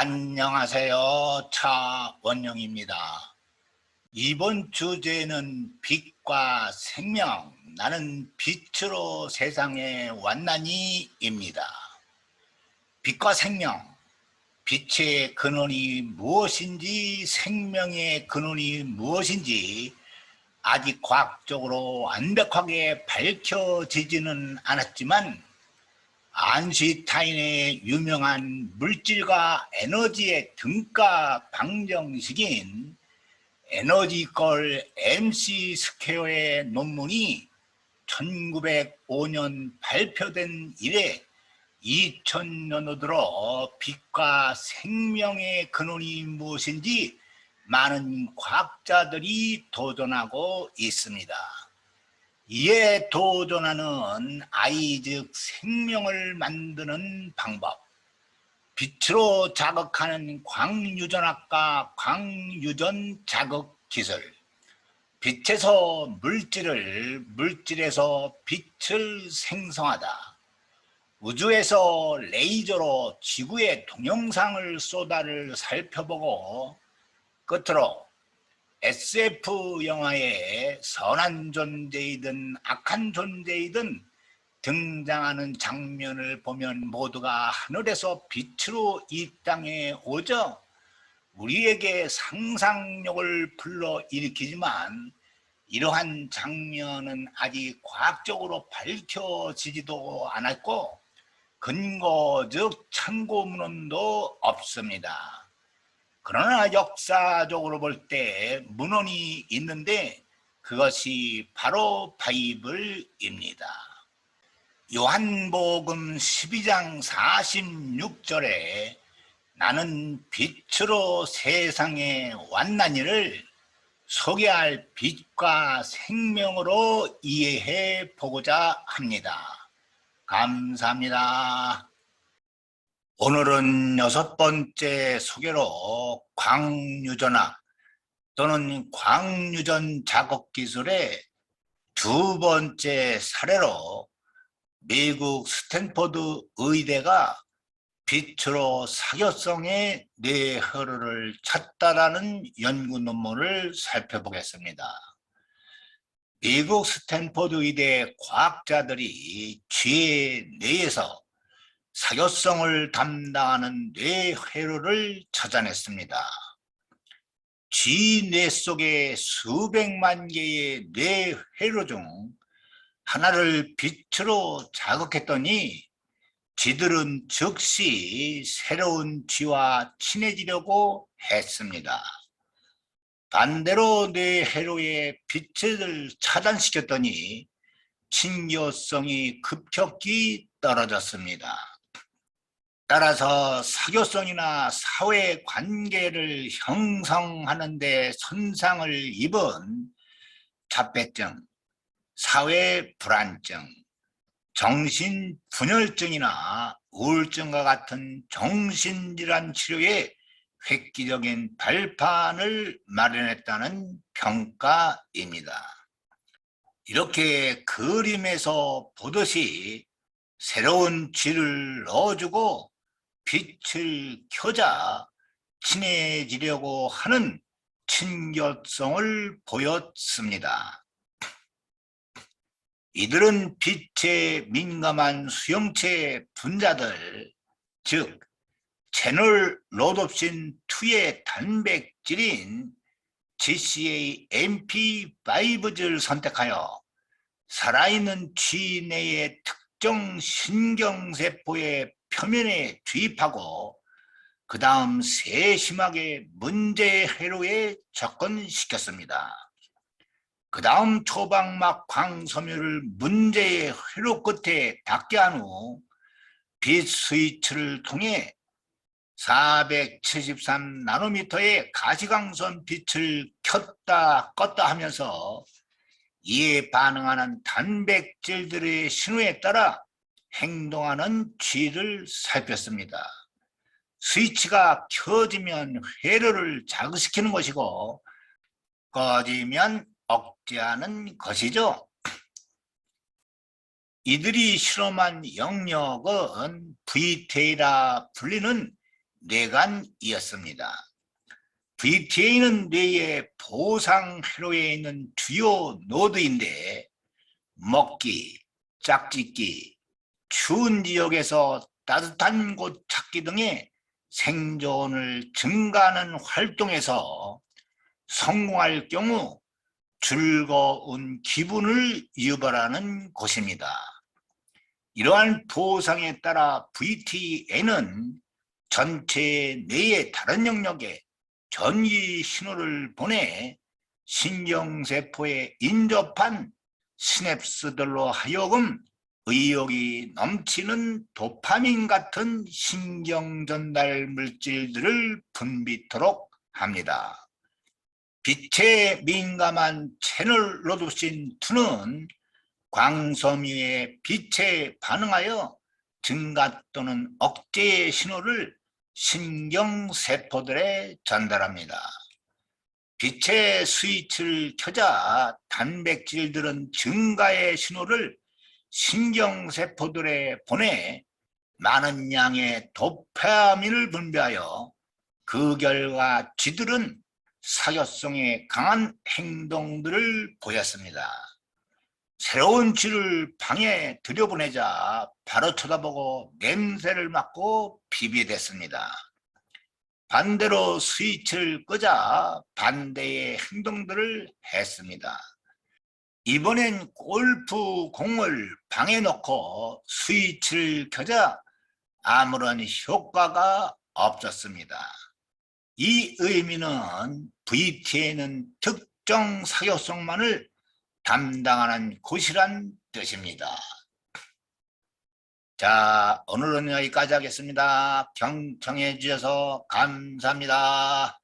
안녕하세요. 차원영입니다. 이번 주제는 빛과 생명, 나는 빛으로 세상에 왔나니입니다. 빛과 생명, 빛의 근원이 무엇인지 생명의 근원이 무엇인지 아직 과학적으로 완벽하게 밝혀지지는 않았지만 안시타인의 유명한 물질과 에너지의 등가 방정식인 에너지걸 MC 스퀘어의 논문이 1905년 발표된 이래 2000년으로 들어 빛과 생명의 근원이 무엇인지 많은 과학자들이 도전하고 있습니다. 이에 도전하는 아이 즉 생명을 만드는 방법. 빛으로 자극하는 광유전학과 광유전 자극 기술. 빛에서 물질을 물질에서 빛을 생성하다. 우주에서 레이저로 지구의 동영상을 쏟아를 살펴보고 끝으로 SF 영화에 선한 존재이든 악한 존재이든 등장하는 장면을 보면 모두가 하늘에서 빛으로 이 땅에 오죠. 우리에게 상상력을 불러 일으키지만 이러한 장면은 아직 과학적으로 밝혀지지도 않았고 근거적 참고문헌도 없습니다. 그러나 역사적으로 볼 때 문헌이 있는데 그것이 바로 바이블입니다. 요한복음 12장 46절에 나는 빛으로 세상에 왔나니를 소개할 빛과 생명으로 이해해 보고자 합니다. 감사합니다. 오늘은 여섯 번째 소개로 광유전학 또는 광유전 작업 기술의 두 번째 사례로 미국 스탠퍼드 의대가 빛으로 사교성의 뇌혈을 찾다라는 연구 논문을 살펴보겠습니다. 미국 스탠퍼드 의대 과학자들이 쥐의 뇌에서 사교성을 담당하는 뇌회로를 찾아냈습니다. 쥐뇌 속에 수백만 개의 뇌회로 중 하나를 빛으로 자극했더니 쥐들은 즉시 새로운 쥐와 친해지려고 했습니다. 반대로 뇌회로의 빛을 차단시켰더니 친교성이 급격히 떨어졌습니다. 따라서 사교성이나 사회 관계를 형성하는 데 손상을 입은 자폐증, 사회 불안증, 정신 분열증이나 우울증과 같은 정신질환 치료에 획기적인 발판을 마련했다는 평가입니다. 이렇게 그림에서 보듯이 새로운 쥐를 넣어주고 빛을 켜자 친해지려고 하는 친교성을 보였습니다. 이들은 빛에 민감한 수용체 분자들, 즉 채널 로놉신2의 단백질인 GCA MP5를 선택하여 살아있는 쥐 내의 특정 신경세포의 표면에 주입하고 그 다음 세심하게 문제 회로에 접근시켰습니다. 그 다음 초방막 광섬유를 문제의 회로 끝에 닿게 한 후 빛 스위치를 통해 473나노미터의 가시광선 빛을 켰다 껐다 하면서 이에 반응하는 단백질들의 신호에 따라 행동하는 쥐를 살폈습니다. 스위치가 켜지면 회로를 자극시키는 것이고 꺼지면 억제하는 것이죠. 이들이 실험한 영역은 VT라 불리는 뇌관이었습니다. VTA는 뇌의 보상 회로에 있는 주요 노드인데 먹기, 짝짓기, 추운 지역에서 따뜻한 곳 찾기 등의 생존을 증가하는 활동에서 성공할 경우 즐거운 기분을 유발하는 곳입니다. 이러한 보상에 따라 VTN은 전체 뇌의 다른 영역에 전기 신호를 보내 신경세포에 인접한 시냅스들로 하여금 의욕이 넘치는 도파민 같은 신경 전달 물질들을 분비토록 합니다. 빛에 민감한 채널 로도신 2는 광섬유의 빛에 반응하여 증가 또는 억제의 신호를 신경세포들에 전달합니다. 빛의 스위치를 켜자 단백질들은 증가의 신호를 신경세포들에 보내 많은 양의 도파민을 분비하여 그 결과 쥐들은 사교성에 강한 행동들을 보였습니다. 새로운 쥐를 방에 들여보내자 바로 쳐다보고 냄새를 맡고 비비댔습니다. 반대로 스위치를 끄자 반대의 행동들을 했습니다. 이번엔 골프 공을 방에 놓고 스위치를 켜자 아무런 효과가 없었습니다. 이 의미는 VT에는 특정 사교성만을 담당하는 곳이란 뜻입니다. 자, 오늘은 여기까지 하겠습니다. 경청해 주셔서 감사합니다.